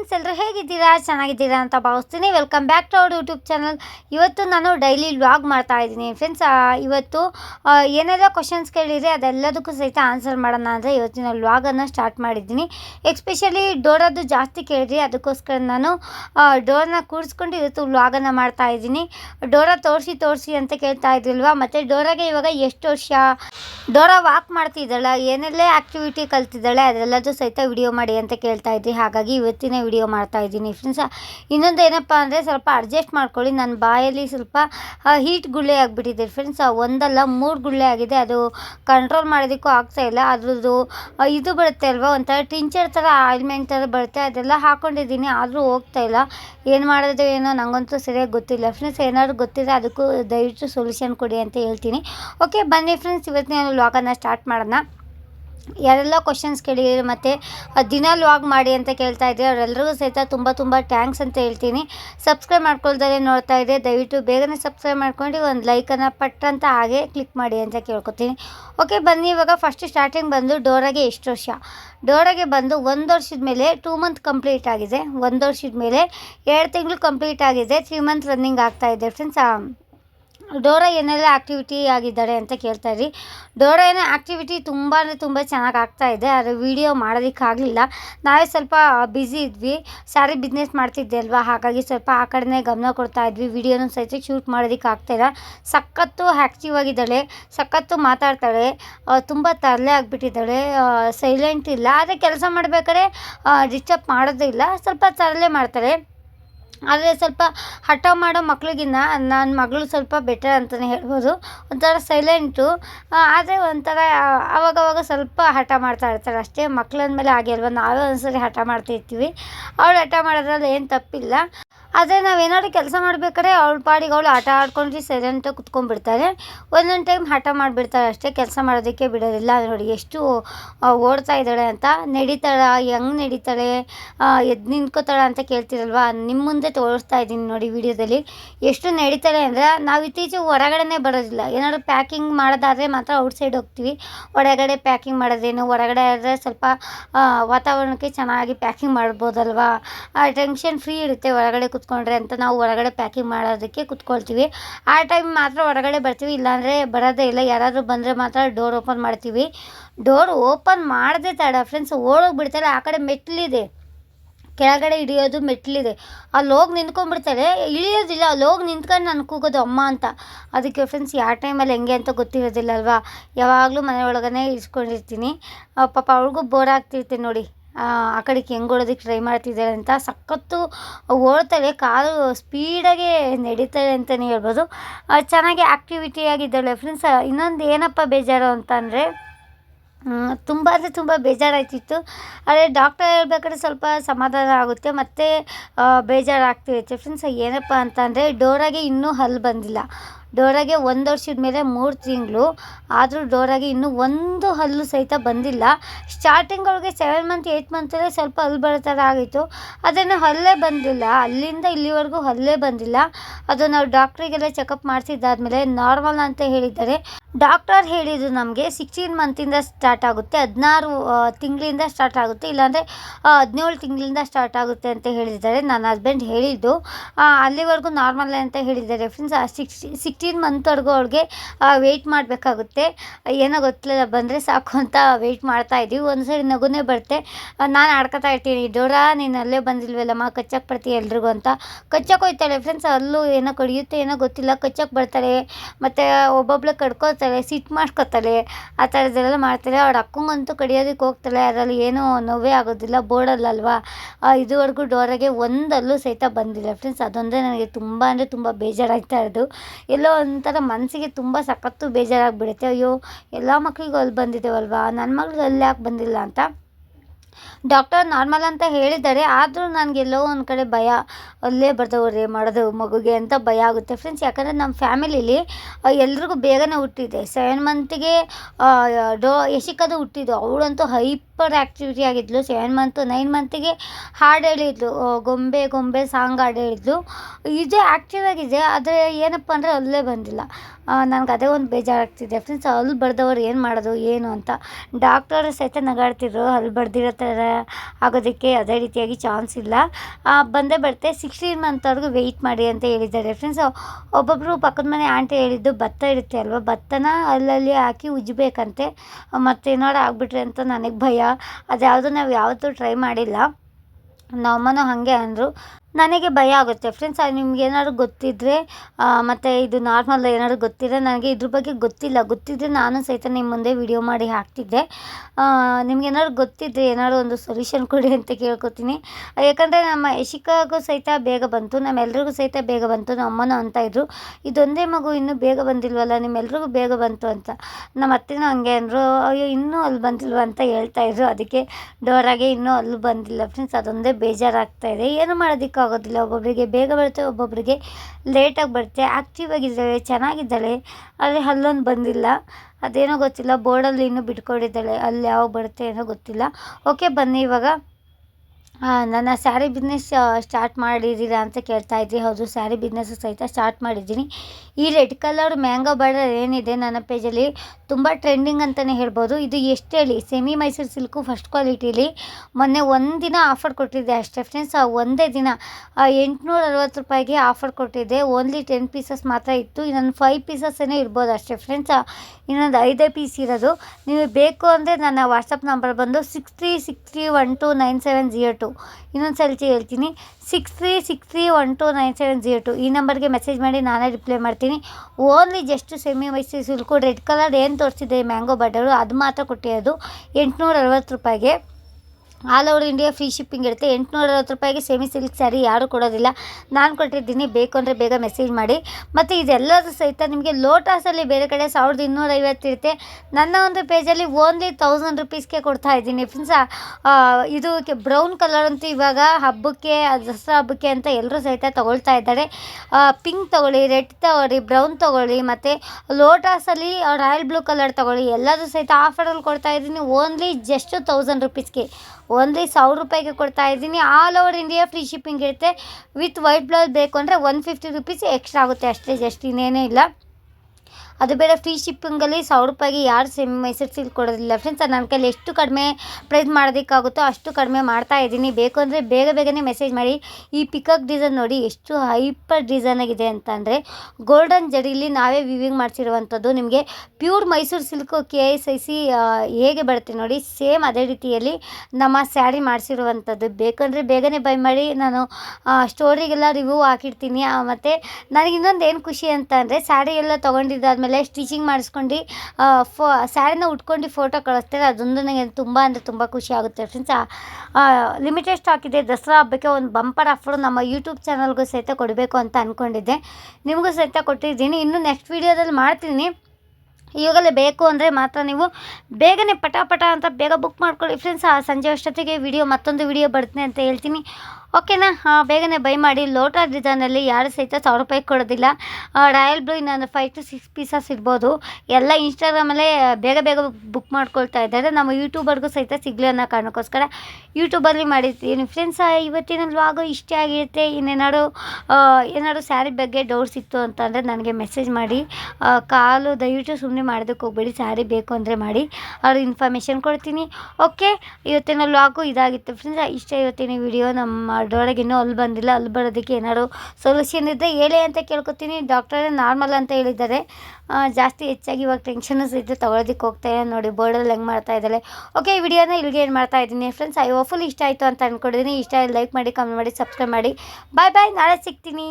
Friends ಎಲ್ಲರೂ ಹೇಗಿದ್ದೀರಾ? ಚೆನ್ನಾಗಿದ್ದೀರಾ ಅಂತ ಭಾವಿಸ್ತೀನಿ. Welcome back to our YouTube channel ಇವತ್ತು ನಾನು ಡೈಲಿ ವ್ಲಾಗ್ ಮಾಡ್ತಾ ಇದ್ದೀನಿ. ಫ್ರೆಂಡ್ಸ್ ಇವತ್ತು ಏನೆಲ್ಲ ಕ್ವಶನ್ಸ್ ಕೇಳಿದರೆ ಅದೆಲ್ಲದಕ್ಕೂ ಸಹಿತ ಆನ್ಸರ್ ಮಾಡೋಣ ಅಂದರೆ ಇವತ್ತಿನ ವ್ಲಾಗನ್ನು ಸ್ಟಾರ್ಟ್ ಮಾಡಿದ್ದೀನಿ. ಎಕ್ಸ್ಪೆಷಲಿ ಡೋರದ್ದು ಜಾಸ್ತಿ ಕೇಳಿದ್ರಿ ಅದಕ್ಕೋಸ್ಕರ ನಾನು ಡೋರ್ನ ಕೂರಿಸ್ಕೊಂಡು ಇವತ್ತು ವ್ಲಾಗನ್ನು ಮಾಡ್ತಾ ಇದ್ದೀನಿ. ಡೋರ ತೋರಿಸಿ ತೋರಿಸಿ ಅಂತ ಕೇಳ್ತಾ ಇದ್ದಿಲ್ವಾ? ಮತ್ತು ಡೋರಾಗೆ ಇವಾಗ ಎಷ್ಟು ವರ್ಷ? ಡೋರ ವಾಕ್ ಮಾಡ್ತಿದ್ದಾಳೆ, ಏನೆಲ್ಲ ಆ್ಯಕ್ಟಿವಿಟಿ ಕಲ್ತಿದ್ದಾಳೆ, ಅದೆಲ್ಲದೂ ಸಹಿತ ವಿಡಿಯೋ ಮಾಡಿ ಅಂತ ಕೇಳ್ತಾ ಇದ್ರಿ. ಹಾಗಾಗಿ ಇವತ್ತಿನ ವಿಡಿಯೋ ಮಾಡ್ತಾ ಇದ್ದೀನಿ. ಫ್ರೆಂಡ್ಸ್ ಇನ್ನೊಂದು ಏನಪ್ಪ ಅಂದರೆ ಸ್ವಲ್ಪ ಅಡ್ಜಸ್ಟ್ ಮಾಡ್ಕೊಳ್ಳಿ. ನನ್ನ ಬಾಯಲ್ಲಿ ಸ್ವಲ್ಪ ಹೀಟ್ ಗುಳ್ಳೆ ಆಗಿಬಿಟ್ಟಿದೆ. ಫ್ರೆಂಡ್ಸ್ ಒಂದಲ್ಲ ಮೂರು ಗುಳ್ಳೆ ಆಗಿದೆ. ಅದು ಕಂಟ್ರೋಲ್ ಮಾಡೋದಕ್ಕೂ ಇಲ್ಲ. ಅದ್ರದ್ದು ಇದು ಬರುತ್ತೆ ಅಲ್ವಾ? ಒಂಥರ ಟಿಂಚರ್ ಥರ ಆಯಿಲ್ಮೆಂಟ್ ಥರ ಬರುತ್ತೆ. ಅದೆಲ್ಲ ಹಾಕ್ಕೊಂಡಿದ್ದೀನಿ ಆದರೂ ಹೋಗ್ತಾ ಇಲ್ಲ. ಏನು ಮಾಡೋದು ಏನೋ ನನಗಂತೂ ಸರಿಯಾಗಿ ಗೊತ್ತಿಲ್ಲ. ಫ್ರೆಂಡ್ಸ್ ಏನಾದ್ರು ಗೊತ್ತಿದೆ ಅದಕ್ಕೂ ದಯವಿಟ್ಟು ಸೊಲ್ಯೂಷನ್ ಕೊಡಿ ಅಂತ ಹೇಳ್ತೀನಿ. ಓಕೆ ಬನ್ನಿ ಫ್ರೆಂಡ್ಸ್ ಇವತ್ತಿನ ನಾನು ವ್ಲಾಗನ್ನು ಸ್ಟಾರ್ಟ್ ಮಾಡೋಣ. ಯಾರೆಲ್ಲ ಕ್ವಶನ್ಸ್ ಕೇಳಿದ್ದೀರಿ ಮತ್ತು ದಿನ ಲಾಗ್ ಮಾಡಿ ಅಂತ ಕೇಳ್ತಾ ಇದ್ದೀರಿ ಅವರೆಲ್ಲರಿಗೂ ಸಹಿತ ತುಂಬ ತುಂಬ ಥ್ಯಾಂಕ್ಸ್ ಅಂತ ಹೇಳ್ತೀನಿ. ಸಬ್ಸ್ಕ್ರೈಬ್ ಮಾಡ್ಕೊಳ್ತಾರೆ ನೋಡ್ತಾ ಇದ್ದೆ ದಯವಿಟ್ಟು ಬೇಗನೆ ಸಬ್ಸ್ಕ್ರೈಬ್ ಮಾಡ್ಕೊಂಡು, ಒಂದು ಲೈಕನ್ನು ಪಟ್ಟಂತ ಹಾಗೆ ಕ್ಲಿಕ್ ಮಾಡಿ ಅಂತ ಕೇಳ್ಕೊತೀನಿ. ಓಕೆ ಬನ್ನಿ, ಇವಾಗ ಫಸ್ಟ್ ಸ್ಟಾರ್ಟಿಂಗ್ ಬಂದು ಡೋರಾಗೆ ಎಷ್ಟು ವರ್ಷ? ಡೋರಾಗೆ ಬಂದು ಒಂದು ವರ್ಷದ ಮೇಲೆ ಟೂ ಮಂತ್ ಕಂಪ್ಲೀಟ್ ಆಗಿದೆ. ಒಂದು ವರ್ಷದ ಮೇಲೆ ಎರಡು ತಿಂಗಳು ಕಂಪ್ಲೀಟ್ ಆಗಿದೆ ತ್ರೀ ಮಂತ್ ರನ್ನಿಂಗ್ ಆಗ್ತಾಯಿದೆ ಇದೆ ಫ್ರೆಂಡ್ಸ್ ಡೋರಾ ಏನೆಲ್ಲ ಆ್ಯಕ್ಟಿವಿಟಿ ಆಗಿದ್ದಾರೆ ಅಂತ ಕೇಳ್ತಾ ಇದ್ರಿ ಡೋರಾ ಏನೋ ಆ್ಯಕ್ಟಿವಿಟಿ ತುಂಬ ಅಂದರೆ ತುಂಬ ಚೆನ್ನಾಗಿ ಆಗ್ತಾ ಇದೆ. ಆದರೆ ವೀಡಿಯೋ ಮಾಡೋದಕ್ಕಾಗಲಿಲ್ಲ. ನಾವೇ ಸ್ವಲ್ಪ ಬ್ಯುಸಿ ಇದ್ವಿ. ಸ್ಯಾರಿ ಬಿಸ್ನೆಸ್ ಮಾಡ್ತಿದ್ದೆ ಅಲ್ವಾ? ಹಾಗಾಗಿ ಸ್ವಲ್ಪ ಆ ಕಡೆನೇ ಗಮನ ಕೊಡ್ತಾ ಇದ್ವಿ. ವೀಡಿಯೋನು ಸಹಿತ ಶೂಟ್ ಮಾಡೋದಕ್ಕೆ ಆಗ್ತಾಯಿಲ್ಲ ಸಖತ್ತು ಆ್ಯಕ್ಟಿವ್ ಆಗಿದ್ದಾಳೆ. ಸಖತ್ತು ಮಾತಾಡ್ತಾಳೆ. ತುಂಬ ತರಲೆ ಆಗಿಬಿಟ್ಟಿದ್ದಾಳೆ. ಸೈಲೆಂಟ್ ಇಲ್ಲ. ಆದರೆ ಕೆಲಸ ಮಾಡಬೇಕಾದ್ರೆ ಡಿಸ್ಟರ್ಬ್ ಮಾಡೋದೇ ಇಲ್ಲ. ಸ್ವಲ್ಪ ತರಲೆ ಮಾಡ್ತಾಳೆ. ಆದರೆ ಸ್ವಲ್ಪ ಹಠ ಮಾಡೋ ಮಕ್ಳಿಗಿನ್ನ ನನ್ನ ಮಗಳು ಸ್ವಲ್ಪ ಬೆಟರ್ ಅಂತಲೇ ಹೇಳ್ಬೋದು. ಒಂಥರ ಸೈಲೆಂಟು ಆದರೆ ಒಂಥರ ಅವಾಗವಾಗ ಸ್ವಲ್ಪ ಹಠ ಮಾಡ್ತಾ ಇರ್ತಾರೆ. ಅಷ್ಟೇ ಮಕ್ಳಂದ್ಮೇಲೆ ಹಾಗೆ ಅಲ್ವಾ? ನಾವೇ ಒಂದ್ಸರಿ ಹಠ ಮಾಡ್ತಿರ್ತೀವಿ ಅವಳು ಹಠ ಮಾಡೋದ್ರಲ್ಲಿ ಏನು ತಪ್ಪಿಲ್ಲ. ಆದರೆ ನಾವೇನಾದ್ರು ಕೆಲಸ ಮಾಡಬೇಕಾದ್ರೆ ಅವ್ಳ ಪಾಡಿಗೆ ಅವಳು ಆಟ ಆಡ್ಕೊಂಡು ಸೈಲೆಂಟಾಗಿ ಕುತ್ಕೊಂಡ್ಬಿಡ್ತಾರೆ. ಒಂದೊಂದು ಟೈಮ್ ಹಠ ಮಾಡಿಬಿಡ್ತಾರೆ ಅಷ್ಟೇ, ಕೆಲಸ ಮಾಡೋದಕ್ಕೆ ಬಿಡೋದಿಲ್ಲ. ನೋಡಿ ಎಷ್ಟು ಓಡ್ತಾ ಇದ್ದಾಳೆ ಅಂತ. ನಡೀತಾಳ, ಹೆಂಗೆ ನಡೀತಾಳೆ ಎದ್ದು ನಿಂತ್ಕೋತಾಳ ಅಂತ ಕೇಳ್ತಿರಲ್ವಾ? ನಿಮ್ಮ ಮುಂದೆ ತೋರಿಸ್ತಾ ಇದ್ದೀನಿ ನೋಡಿ ವಿಡಿಯೋದಲ್ಲಿ. ಎಷ್ಟು ನಡೀತಾಳೆ ಅಂದರೆ ನಾವು ಇತ್ತೀಚೆಗೆ ಹೊರಗಡೆನೇ ಬರೋದಿಲ್ಲ. ಏನಾದ್ರು ಪ್ಯಾಕಿಂಗ್ ಮಾಡೋದಾದರೆ ಮಾತ್ರ ಔಟ್ಸೈಡ್ ಹೋಗ್ತೀವಿ. ಹೊರಗಡೆ ಪ್ಯಾಕಿಂಗ್ ಮಾಡೋದೇನು? ಹೊರಗಡೆ ಆದರೆ ಸ್ವಲ್ಪ ವಾತಾವರಣಕ್ಕೆ ಚೆನ್ನಾಗಿ ಪ್ಯಾಕಿಂಗ್ ಮಾಡ್ಬೋದಲ್ವಾ? ಟೆನ್ಷನ್ ಫ್ರೀ ಇರುತ್ತೆ ಹೊರಗಡೆ ಕುತ್ಕೊಂಡ್ರೆ ಅಂತ ನಾವು ಹೊರಗಡೆ ಪ್ಯಾಕಿಂಗ್ ಮಾಡೋದಕ್ಕೆ ಕುತ್ಕೊಳ್ತೀವಿ. ಆ ಟೈಮ್ ಮಾತ್ರ ಹೊರಗಡೆ ಬರ್ತೀವಿ, ಇಲ್ಲಾಂದರೆ ಬರೋದೇ ಇಲ್ಲ. ಯಾರಾದರೂ ಬಂದರೆ ಮಾತ್ರ ಡೋರ್ ಓಪನ್ ಮಾಡ್ತೀವಿ. ಡೋರ್ ಓಪನ್ ಮಾಡದೆ ತಡ ಫ್ರೆಂಡ್ಸ್ ಓಡೋಗ್ಬಿಡ್ತಾರೆ. ಆ ಕಡೆ ಮೆಟ್ಲಿದೆ ಕೆಳಗಡೆ ಹಿಡಿಯೋದು ಮೆಟ್ಲಿದೆ ಅಲ್ಲಿ ಹೋಗಿ ನಿಂತ್ಕೊಂಡ್ಬಿಡ್ತಾರೆ. ಇಳಿಯೋದಿಲ್ಲ. ಅಲ್ಲಿ ಹೋಗಿ ನಿಂತ್ಕೊಂಡು ನಾನು ಕೂಗೋದು ಅಮ್ಮ ಅಂತ. ಅದಕ್ಕೆ ಫ್ರೆಂಡ್ಸ್ ಯಾವ ಟೈಮಲ್ಲಿ ಹೆಂಗೆ ಅಂತ ಗೊತ್ತಿರೋದಿಲ್ಲ ಅಲ್ವಾ? ಯಾವಾಗಲೂ ಮನೆ ಇಸ್ಕೊಂಡಿರ್ತೀನಿ. ಪಾಪ ಅವ್ರಿಗೂ ಬೋರ್ ಆಗ್ತಿರ್ತೀನಿ ನೋಡಿ. ಆ ಕಡೆ ಕಡೆಗೆ ಹೆಂಗೆ ಓಡೋದಕ್ಕೆ ಟ್ರೈ ಮಾಡ್ತಿದ್ದಾಳೆ ಅಂತ ಸಖತ್ತು ಓಡ್ತಾಳೆ ಕಾಲು ಸ್ಪೀಡಾಗಿ ನಡೀತಾಳೆ ಅಂತಲೇ ಹೇಳ್ಬೋದು. ಚೆನ್ನಾಗಿ ಆ್ಯಕ್ಟಿವಿಟಿ ಆಗಿದ್ದಾಳೆ ಫ್ರೆಂಡ್ಸ್ ಇನ್ನೊಂದು ಏನಪ್ಪ ಬೇಜಾರು ಅಂತಂದರೆ ತುಂಬ ಅಂದರೆ ತುಂಬ ಬೇಜಾರಾಯ್ತಿತ್ತು. ಆದರೆ ಡಾಕ್ಟರ್ ಹೇಳ್ಬೇಕಾದ್ರೆ ಸ್ವಲ್ಪ ಸಮಾಧಾನ ಆಗುತ್ತೆ, ಮತ್ತು ಬೇಜಾರಾಗ್ತಿರುತ್ತೆ. ಫ್ರೆಂಡ್ಸ್ ಏನಪ್ಪ ಅಂತಂದರೆ ಡೋರಾಗೆ ಇನ್ನೂ ಹಲ್ಲು ಬಂದಿಲ್ಲ. ಡೋರಾಗೆ ಒಂದು ವರ್ಷದ ಮೇಲೆ ಮೂರು ತಿಂಗಳು. ಆದರೂ ಡೋರಾಗೆ ಇನ್ನೂ ಒಂದು ಹಲ್ಲು ಸಹಿತ ಬಂದಿಲ್ಲ. ಸ್ಟಾರ್ಟಿಂಗ್ ಅವ್ಳಿಗೆ ಸೆವೆನ್ ಮಂತ್ ಏಯ್ಟ್ ಮಂತಲ್ಲೇ ಸ್ವಲ್ಪ ಹಲ್ಲು ಬರೋ ಥರ ಆಗಿತ್ತು. ಅದನ್ನು ಹಲ್ಲೇ ಬಂದಿಲ್ಲ. ಅಲ್ಲಿಂದ ಇಲ್ಲಿವರೆಗೂ ಹಲ್ಲೇ ಬಂದಿಲ್ಲ. ಅದು ನಾವು ಡಾಕ್ಟ್ರಿಗೆಲ್ಲ ಚೆಕಪ್ ಮಾಡಿಸಿದ್ದಾದ್ಮೇಲೆ ನಾರ್ಮಲ್ ಅಂತ ಹೇಳಿದ್ದಾರೆ. ಡಾಕ್ಟರ್ ಹೇಳಿದ್ದು ನಮಗೆ ಸಿಕ್ಸ್ಟೀನ್ ಮಂತಿಂದ ಸ್ಟಾರ್ಟ್ ಆಗುತ್ತೆ. ಹದಿನಾರು ತಿಂಗಳಿಂದ ಸ್ಟಾರ್ಟ್ ಆಗುತ್ತೆ. ಇಲ್ಲಾಂದರೆ ಹದಿನೇಳು ತಿಂಗಳಿಂದ ಸ್ಟಾರ್ಟ್ ಆಗುತ್ತೆ ಅಂತ ಹೇಳಿದ್ದಾರೆ. ನನ್ನ ಹಸ್ಬೆಂಡ್ ಹೇಳಿದ್ದು. ಅಲ್ಲಿವರೆಗೂ ನಾರ್ಮಲ್ ಅಂತ ಹೇಳಿದ್ದಾರೆ. ಫ್ರೆಂಡ್ಸ್ ಸಿಕ್ಸ್ಟಿ ಸಿಕ್ಸ್ಟೀನ್ ಮಂತ್ವರೆಗೂ ಅವ್ಳಿಗೆ ವೆಯ್ಟ್ ಮಾಡಬೇಕಾಗುತ್ತೆ. ಏನೋ ಗೊತ್ತಿಲ್ಲ ಬಂದರೆ ಸಾಕು ಅಂತ ವೆಯ್ಟ್ ಮಾಡ್ತಾ ಇದ್ದೀವಿ ಒಂದು ಸರಿ ನಗುನೇ ಬರುತ್ತೆ. ನಾನು ಆಡ್ಕೊತಾ ಇರ್ತೀನಿ. ಡೋರಾ ನೀನು ಅಲ್ಲೇ ಬಂದಿಲ್ವಲ್ಲಮ್ಮ ಕಚ್ಚಕ್ಕೆ ಬರ್ತೀಯ ಎಲ್ರಿಗೂ ಅಂತ. ಕಚ್ಚಕ್ಕೆ ಹೋಯ್ತಾಳೆ ಫ್ರೆಂಡ್ಸ್ ಅಲ್ಲೂ ಏನೋ ಕಡಿಯುತ್ತೆ, ಏನೋ ಗೊತ್ತಿಲ್ಲ. ಕಚ್ಚಕ್ಕೆ ಬರ್ತಾಳೆ, ಮತ್ತು ಒಬ್ಬೊಬ್ಳೆ ಕಡ್ಕೋತಾಳೆ ಸಿಟ್ಟು ಮಾಡ್ಕೊತಾಳೆ. ಆ ಥರದ್ದೆಲ್ಲ ಮಾಡ್ತಾಳೆ. ಅವ್ರ ಅಕ್ಕಂಗಂತೂ ಕಡಿಯೋದಕ್ಕೆ ಹೋಗ್ತಾಳೆ. ಅದರಲ್ಲಿ ಏನೂ ನೋವೇ ಆಗೋದಿಲ್ಲ ಬೋರ್ಡಲ್ಲಲ್ವಾ ಇದುವರೆಗೂ ಡೋರಾಗೆ ಒಂದಲ್ಲೂ ಸಹಿತ ಬಂದಿಲ್ಲ. ಫ್ರೆಂಡ್ಸ್ ಅದೊಂದೇ ನನಗೆ ತುಂಬ ಅಂದರೆ ತುಂಬ ಬೇಜಾರಾಗ್ತಾ ಇರೋದು. ಎಲ್ಲೋ ಒಂಥರ ಮನಸ್ಸಿಗೆ ತುಂಬ ಸಖತ್ತು ಬೇಜಾರಾಗಿಬಿಡುತ್ತೆ. ಅಯ್ಯೋ, ಎಲ್ಲ ಮಕ್ಳಿಗೂ ಅಲ್ಲಿ ಬಂದಿದ್ದೇವಲ್ವಾ? ನನ್ನ ಮಗಳಿಗೆ ಅಲ್ಲಿ ಯಾಕೆ ಬಂದಿಲ್ಲ ಅಂತ? ಡಾಕ್ಟರ್ ನಾರ್ಮಲ್ ಅಂತ ಹೇಳಿದ್ದಾರೆ, ಆದರೂ ನನಗೆಲ್ಲೋ ಒಂದು ಕಡೆ ಭಯ, ಅಲ್ಲೇ ಬರ್ದವ್ರೆ ಮಾಡೋದು ಮಗುಗೆ ಅಂತ ಭಯ ಆಗುತ್ತೆ. ಫ್ರೆಂಡ್ಸ್ ಯಾಕಂದರೆ ನಮ್ಮ ಫ್ಯಾಮಿಲೀಲಿ ಎಲ್ರಿಗೂ ಬೇಗನೆ ಹುಟ್ಟಿದೆ. ಸೆವೆನ್ ಮಂತ್ಗೆ ಡೋ, ಯಶಿಕದು ಹುಟ್ಟಿದ್ದು. ಅವಳಂತೂ ಹೈಪರ್ ಆ್ಯಕ್ಟಿವಿಟಿ ಆಗಿದ್ಲು. ಸೆವೆನ್ ಮಂತು ನೈನ್ ಮಂತಿಗೆ ಹಾಡು ಹೇಳಿದ್ಲು. ಗೊಂಬೆ ಗೊಂಬೆ ಸಾಂಗ್ ಹಾಡು ಹೇಳಿದ್ಲು. ಇದು ಆ್ಯಕ್ಟಿವ್ ಆಗಿದೆ, ಆದರೆ ಏನಪ್ಪ ಅಂದರೆ ಅಲ್ಲೇ ಬಂದಿಲ್ಲ. ನನಗೆ ಅದೇ ಒಂದು ಬೇಜಾರಾಗ್ತಿದೆ. ಫ್ರೆಂಡ್ಸ್ ಅಲ್ಲಿ ಬರ್ದವ್ರು ಏನು ಮಾಡೋದು, ಏನು ಅಂತ. ಡಾಕ್ಟರ್ ಸಹಿತ ನಗಾಡ್ತಿದ್ರು ಅಲ್ಲಿ ಬರ್ದಿರೋ ಥರ ಆಗೋದಕ್ಕೆ ಅದೇ ರೀತಿಯಾಗಿ ಚಾನ್ಸ್ ಇಲ್ಲ. ಬಂದೇ ಬರ್ತೆ ಸಿಕ್ಸ್ಟೀನ್ ಮಂತ್ವರೆಗೂ ವೆಯ್ಟ್ ಮಾಡಿ ಅಂತ ಹೇಳಿದ್ದಾರೆ. ಫ್ರೆಂಡ್ಸ್ ಒಬ್ಬೊಬ್ಬರು ಪಕ್ಕದ ಮನೆ ಆಂಟಿ ಹೇಳಿದ್ದು ಭತ್ತ ಇರುತ್ತೆ ಅಲ್ವಾ? ಭತ್ತನ ಅಲ್ಲಲ್ಲಿ ಹಾಕಿ ಉಜ್ಜಬೇಕಂತೆ ಮತ್ತೇನಾರು ಆಗಿಬಿಟ್ರೆ ಅಂತ ನನಗೆ ಭಯ. ಅದ್ಯಾವುದು ನಾವು ಯಾವತ್ತೂ ಟ್ರೈ ಮಾಡಿಲ್ಲ. ನಮ್ಮಮ್ಮನೂ ಹಾಗೆ ಅಂದರು. ನನಗೆ ಭಯ ಆಗುತ್ತೆ. ಫ್ರೆಂಡ್ಸ್ ನಿಮ್ಗೆ ಏನಾದ್ರು ಗೊತ್ತಿದ್ದರೆ ಮತ್ತು ಇದು ನಾರ್ಮಲ್ ಏನಾದ್ರು ಗೊತ್ತಿದ್ರೆ ನನಗೆ ಇದ್ರ ಬಗ್ಗೆ ಗೊತ್ತಿಲ್ಲ. ಗೊತ್ತಿದ್ದರೆ ನಾನು ಸಹಿತ ನಿಮ್ಮ ಮುಂದೆ ವಿಡಿಯೋ ಮಾಡಿ ಹಾಕ್ತಿದ್ದೆ. ನಿಮ್ಗೆ ಏನಾದ್ರು ಗೊತ್ತಿದ್ದರೆ ಏನಾದ್ರು ಒಂದು ಸೊಲ್ಯೂಷನ್ ಕೊಡಿ ಅಂತ ಕೇಳ್ಕೊತೀನಿ. ಯಾಕಂದರೆ ನಮ್ಮ ಯಶಿಕಾಗೂ ಸಹಿತ ಬೇಗ ಬಂತು. ನಮ್ಮೆಲ್ರಿಗೂ ಸಹಿತ ಬೇಗ ಬಂತು. ನಮ್ಮ ಅಮ್ಮನೂ ಅಂತ ಇದ್ದರು ಇದೊಂದೇ ಮಗು ಇನ್ನೂ ಬೇಗ ಬಂದಿಲ್ವಲ್ಲ? ನಿಮ್ಮೆಲ್ಲರಿಗೂ ಬೇಗ ಬಂತು ಅಂತ. ನಮ್ಮ ಅತ್ತೆನೂ ಹಂಗೆ ಅಂದರು. ಅಯ್ಯೋ, ಇನ್ನೂ ಅಲ್ಲಿ ಬಂದಿಲ್ವ ಅಂತ ಹೇಳ್ತಾಯಿದ್ರು ಅದಕ್ಕೆ ಡೋರಾಗೆ ಇನ್ನೂ ಅಲ್ಲಿ ಬಂದಿಲ್ಲ. ಫ್ರೆಂಡ್ಸ್ ಅದೊಂದೇ ಬೇಜಾರಾಗ್ತಾ ಇದೆ. ಏನು ಮಾಡೋದಕ್ಕಾಗೋದಿಲ್ಲ ಒಬ್ಬೊಬ್ಬರಿಗೆ ಬೇಗ ಬರುತ್ತೆ ಒಬ್ಬೊಬ್ಬರಿಗೆ ಲೇಟಾಗಿ ಬರುತ್ತೆ. ಆ್ಯಕ್ಟಿವ್ ಆಗಿದ್ದಾಳೆ, ಚೆನ್ನಾಗಿದ್ದಾಳೆ, ಆದರೆ ಅಲ್ಲೊಂದು ಬಂದಿಲ್ಲ. ಅದೇನೋ ಗೊತ್ತಿಲ್ಲ ಬೋರ್ಡಲ್ಲಿ ಇನ್ನೂ ಬಿಟ್ಕೊಂಡಿದ್ದಾಳೆ. ಅಲ್ಲಿ ಯಾವಾಗ ಬರುತ್ತೆ ಏನೋ ಗೊತ್ತಿಲ್ಲ. ಓಕೆ ಬನ್ನಿ ಇವಾಗ. ನನ್ನ ಸ್ಯಾರಿ ಬಿಸ್ನೆಸ್ ಸ್ಟಾರ್ಟ್ ಮಾಡಿದ್ದೀರಾ ಅಂತ ಕೇಳ್ತಾ ಇದ್ರಿ ಹೌದು, ಸ್ಯಾರಿ ಬಿಸ್ನೆಸ್ ಸಹಿತ ಸ್ಟಾರ್ಟ್ ಮಾಡಿದ್ದೀನಿ. ಈ ರೆಡ್ ಕಲರ್ ಮ್ಯಾಂಗೋ ಬಾರ್ಡರ್ ಏನಿದೆ ನನ್ನ ಪೇಜಲ್ಲಿ? ತುಂಬ ಟ್ರೆಂಡಿಂಗ್ ಅಂತಲೇ ಹೇಳ್ಬೋದು. ಇದು ಎಷ್ಟು ಹೇಳಿ? ಸೆಮಿ ಮೈಸೂರು ಸಿಲ್ಕು ಫಸ್ಟ್ ಕ್ವಾಲಿಟಿಲಿ. ಮೊನ್ನೆ ಒಂದಿನ ಆಫರ್ ಕೊಟ್ಟಿದ್ದೆ ಅಷ್ಟೇ ಫ್ರೆಂಡ್ಸ್ ಆ, ಒಂದೇ ದಿನ ಎಂಟುನೂರ ಅರವತ್ತು ರೂಪಾಯಿಗೆ ಆಫರ್ ಕೊಟ್ಟಿದ್ದೆ. ಓನ್ಲಿ ಟೆನ್ ಪೀಸಸ್ ಮಾತ್ರ ಇತ್ತು. ಇನ್ನೊಂದು ಫೈವ್ ಪೀಸಸ್ ಏನೋ ಇರ್ಬೋದು ಅಷ್ಟೇ ಫ್ರೆಂಡ್ಸ್ ಇನ್ನೊಂದು ಐದೇ ಪೀಸ್ ಇರೋದು. ನೀವು ಬೇಕು ಅಂದರೆ ನನ್ನ ವಾಟ್ಸಪ್ ನಂಬರ್ ಬಂದು six three six three one two nine seven zero two ಇನ್ನೊಂದು ಸಲ ಹೇಳ್ತೀನಿ. Six three six three one two nine seven zero two ಈ ನಂಬರ್ಗೆ ಮೆಸೇಜ್ ಮಾಡಿ ನಾನೇ ರಿಪ್ಲೈ ಮಾಡ್ತೀನಿ. Only just semi Mysore silk red colour ಏನು ತೋರಿಸಿದೆ ಮ್ಯಾಂಗೋ ಬಟರು ಅದು ಮಾತ್ರ ಕೊಟ್ಟಿರೋದು. ಎಂಟುನೂರ ಅರವತ್ತು ರೂಪಾಯಿಗೆ. All over India free shipping ಇರುತ್ತೆ. ಎಂಟುನೂರ ಅರವತ್ತು ರೂಪಾಯಿಗೆ ಸೆಮಿ ಸಿಲ್ಕ್ ಸ್ಯಾರಿ ಯಾರೂ ಕೊಡೋದಿಲ್ಲ. ನಾನು ಕೊಟ್ಟಿದ್ದೀನಿ. ಬೇಕು ಅಂದರೆ ಬೇಗ ಮೆಸೇಜ್ ಮಾಡಿ. ಮತ್ತು ಇದೆಲ್ಲದೂ ಸಹಿತ ನಿಮಗೆ ಲೋಟಾಸಲ್ಲಿ ಬೇರೆ ಕಡೆ ಸಾವಿರದ ಇನ್ನೂರ ಐವತ್ತು ಇರುತ್ತೆ. ನನ್ನ ಒಂದು ಪೇಜಲ್ಲಿ ಓನ್ಲಿ ತೌಸಂಡ್ ರುಪೀಸ್ಗೆ ಕೊಡ್ತಾ ಇದ್ದೀನಿ. ಫ್ರೆಂಡ್ಸ್ ಇದು ಬ್ರೌನ್ ಕಲರ್ ಅಂತೂ ಇವಾಗ ಹಬ್ಬಕ್ಕೆ, ದಸರಾ ಹಬ್ಬಕ್ಕೆ ಅಂತ ಎಲ್ಲರೂ ಸಹಿತ ತೊಗೊಳ್ತಾ ಇದ್ದಾರೆ. ಪಿಂಕ್ ತೊಗೊಳ್ಳಿ ರೆಡ್ ತೊಗೊಳ್ಳಿ ಬ್ರೌನ್ ತೊಗೊಳ್ಳಿ, ಮತ್ತು ಲೋಟಾಸಲ್ಲಿ ರಾಯಲ್ ಬ್ಲೂ ಕಲರ್ ತೊಗೊಳ್ಳಿ. ಎಲ್ಲದೂ ಸಹಿತ ಆಫರಲ್ಲಿ ಕೊಡ್ತಾ ಇದ್ದೀನಿ. ಓನ್ಲಿ ಜಸ್ಟ್ ತೌಸಂಡ್ ರುಪೀಸ್ಗೆ ಓನ್ಲಿ ಸಾವಿರ ರೂಪಾಯಿಗೆ ಕೊಡ್ತಾ ಇದ್ದೀನಿ. All over India free shipping ಇರುತ್ತೆ. ವಿತ್ ವೈಟ್ ಬ್ಲೌಸ್ ಬೇಕು ಅಂದರೆ ಒನ್ ಫಿಫ್ಟಿ ರುಪೀಸ್ ಎಕ್ಸ್ಟ್ರಾ ಆಗುತ್ತೆ. ಅಷ್ಟೇ ಜಸ್ಟ್ ಇನ್ನೇನೇ ಇಲ್ಲ. ಅದು ಬೇರೆ ಫ್ರೀ ಶಿಪ್ಪಿಂಗಲ್ಲಿ ಸಾವಿರ ರೂಪಾಯಿಗೆ ಯಾರು ಸಿಮ್ ಮೈಸೂರು ಸಿಲ್ಕ್ ಕೊಡೋದಿಲ್ಲ ಫ್ರೆಂಡ್ಸ್ ನನ್ನ ಕೈಲಿ ಎಷ್ಟು ಕಡಿಮೆ ಪ್ರೈಸ್ ಮಾಡೋದಕ್ಕಾಗುತ್ತೋ ಅಷ್ಟು ಕಡಿಮೆ ಮಾಡ್ತಾ ಇದ್ದೀನಿ. ಬೇಕು ಅಂದರೆ ಬೇಗ ಬೇಗನೆ ಮೆಸೇಜ್ ಮಾಡಿ. ಈ ಪಿಕಕ್ ಡಿಸೈನ್ ನೋಡಿ ಎಷ್ಟು ಹೈಪರ್ ಡಿಸೈನ್ ಆಗಿದೆ ಅಂತ ಅಂದರೆ ಗೋಲ್ಡನ್ ಜಡಿಲಿ ನಾವೇ ವಿವಿಂಗ್ ಮಾಡಿಸಿರುವಂಥದ್ದು. ನಿಮಗೆ pure Mysore silk K S I C ಹೇಗೆ ಬರುತ್ತೆ ನೋಡಿ ಸೇಮ್ ಅದೇ ರೀತಿಯಲ್ಲಿ ನಮ್ಮ ಸ್ಯಾರಿ ಮಾಡಿಸಿರುವಂಥದ್ದು. ಬೇಕಂದರೆ ಬೇಗನೆ ಬೈ ಮಾಡಿ. ನಾನು ಸ್ಟೋರಿಗೆಲ್ಲ ರಿವ್ಯೂ ಹಾಕಿರ್ತೀನಿ. ಮತ್ತು ನನಗೆ ಇನ್ನೊಂದು ಏನು ಖುಷಿ ಅಂತ ಅಂದರೆ ಸ್ಯಾರಿ ಎಲ್ಲ ತೊಗೊಂಡಿದ್ದಾದ್ಮೇಲೆ ಸ್ಟಿಚಿಂಗ್ ಮಾಡಿಸ್ಕೊಂಡು ಫೋ, ಸ್ಯಾರಿನ ಉಟ್ಕೊಂಡು ಫೋಟೋ ಕಳಿಸ್ತಾರೆ. ಅದೊಂದು ನನಗೆ ತುಂಬ ಅಂದರೆ ತುಂಬ ಖುಷಿ ಆಗುತ್ತೆ. ಫ್ರೆಂಡ್ಸ್ ಲಿಮಿಟೆಡ್ ಸ್ಟಾಕ್ ಇದೆ. ದಸರಾ ಹಬ್ಬಕ್ಕೆ ಒಂದು ಬಂಪರ್ ಆಫರು ನಮ್ಮ ಯೂಟ್ಯೂಬ್ ಚಾನಲ್ಗೂ ಸಹಿತ ಕೊಡಬೇಕು ಅಂತ ಅಂದ್ಕೊಂಡಿದ್ದೆ ನಿಮಗೂ ಸಹಿತ ಕೊಟ್ಟಿದ್ದೀನಿ. ಇನ್ನು ನೆಕ್ಸ್ಟ್ ವೀಡಿಯೋದಲ್ಲಿ ಮಾಡ್ತೀನಿ. ಇವಾಗಲೇ ಬೇಕು ಅಂದರೆ ಮಾತ್ರ ನೀವು ಬೇಗನೆ ಪಟ ಪಟ ಅಂತ ಬೇಗ ಬುಕ್ ಮಾಡ್ಕೊಳ್ಳಿ. ಫ್ರೆಂಡ್ಸ್ ಸಂಜೆ ಅಷ್ಟೊತ್ತಿಗೆ ವಿಡಿಯೋ ಮತ್ತೊಂದು ವಿಡಿಯೋ ಬರುತ್ತೆ ಅಂತ ಹೇಳ್ತೀನಿ. ಓಕೆನಾ? ಬೇಗನೆ ಬೈ ಮಾಡಿ. ಲೋಟಾ ಡಿಸೈನಲ್ಲಿ ಯಾರು ಸಹಿತ ಸಾವಿರ ರೂಪಾಯಿ ಕೊಡೋದಿಲ್ಲ. ರಾಯಲ್ ಬ್ಲೂ ಇನ್ನೊಂದು ಫೈವ್ ಟು ಸಿಕ್ಸ್ ಪೀಸಸ್ ಇರ್ಬೋದು. ಎಲ್ಲ ಇನ್ಸ್ಟಾಗ್ರಾಮಲ್ಲೇ ಬೇಗ ಬೇಗ ಬುಕ್ ಮಾಡ್ಕೊಳ್ತಾ ಇದ್ದಾರೆ. ನಮ್ಮ ಯೂಟ್ಯೂಬರ್ಗೂ ಸಹಿತ ಸಿಗಲಿ ಅನ್ನೋ ಕಾರಣಕ್ಕೋಸ್ಕರ ಯೂಟ್ಯೂಬಲ್ಲಿ ಮಾಡಿರ್ತೀನಿ ಫ್ರೆಂಡ್ಸ್ ಇವತ್ತಿನ ವ್ಲಾಗು ಇಷ್ಟೇ ಆಗಿರುತ್ತೆ. ಇನ್ನೇನಾದ್ರು ಏನಾದ್ರು ಸ್ಯಾರಿ ಬಗ್ಗೆ ಡೌಟ್ಸ್ ಇತ್ತು ಅಂತಂದರೆ ನನಗೆ ಮೆಸೇಜ್ ಮಾಡಿ. ಕಾಲು ದಯವಿಟ್ಟು ಸುಮ್ಮನೆ ಮಾಡೋದಕ್ಕೆ ಹೋಗ್ಬೇಡಿ. ಸ್ಯಾರಿ ಬೇಕು ಅಂದರೆ ಮಾಡಿ. ಅವ್ರ ಇನ್ಫಾರ್ಮೇಷನ್ ಕೊಡ್ತೀನಿ. ಓಕೆ ಇವತ್ತಿನ ವ್ಲಾಗು ಇದಾಗಿತ್ತು. ಫ್ರೆಂಡ್ಸ್ ಇಷ್ಟೇ ಇವತ್ತಿನ ವಿಡಿಯೋ ನಮ್ಮ ಡೋಳಗೆ ಇನ್ನೂ ಅಲ್ಲಿ ಬಂದಿಲ್ಲ, ಅಲ್ಲಿ ಬರೋದಕ್ಕೆ ಏನಾದ್ರು ಸೊಲ್ಯೂಷನ್ ಇದ್ದರೆ ಹೇಳಿ ಅಂತ ಕೇಳ್ಕೊತೀನಿ. ಡಾಕ್ಟರ್ ನಾರ್ಮಲ್ ಅಂತ ಹೇಳಿದ್ದಾರೆ. ಜಾಸ್ತಿ ಹೆಚ್ಚಾಗಿ ಇವಾಗ ಟೆನ್ಷನ್ ಇದ್ದರೆ ತೊಗೊಳೋದಕ್ಕೆ ಹೋಗ್ತಾ ನೋಡಿ ಬೋರ್ಡಲ್ಲಿ ಹೆಂಗೆ ಮಾಡ್ತಾ ಇದ್ದಾಳೆ ಓಕೆ ಈ ವಿಡಿಯೋನ ಇಲ್ಲಿಗೆ ಏನು ಮಾಡ್ತಾ ಇದ್ದೀನಿ ಫ್ರೆಂಡ್ಸ್ ಐ ಫುಲ್ ಇಷ್ಟ ಆಯಿತು ಅಂತ ಅಂದ್ಕೊಂಡಿದ್ದೀನಿ ಇಷ್ಟ ಲೈಕ್ ಮಾಡಿ ಕಮೆಂಟ್ ಮಾಡಿ ಸಬ್ಸ್ಕ್ರೈಬ್ ಮಾಡಿ. ಬಾಯ್ ಬಾಯ್ ನಾಳೆ ಸಿಗ್ತೀನಿ.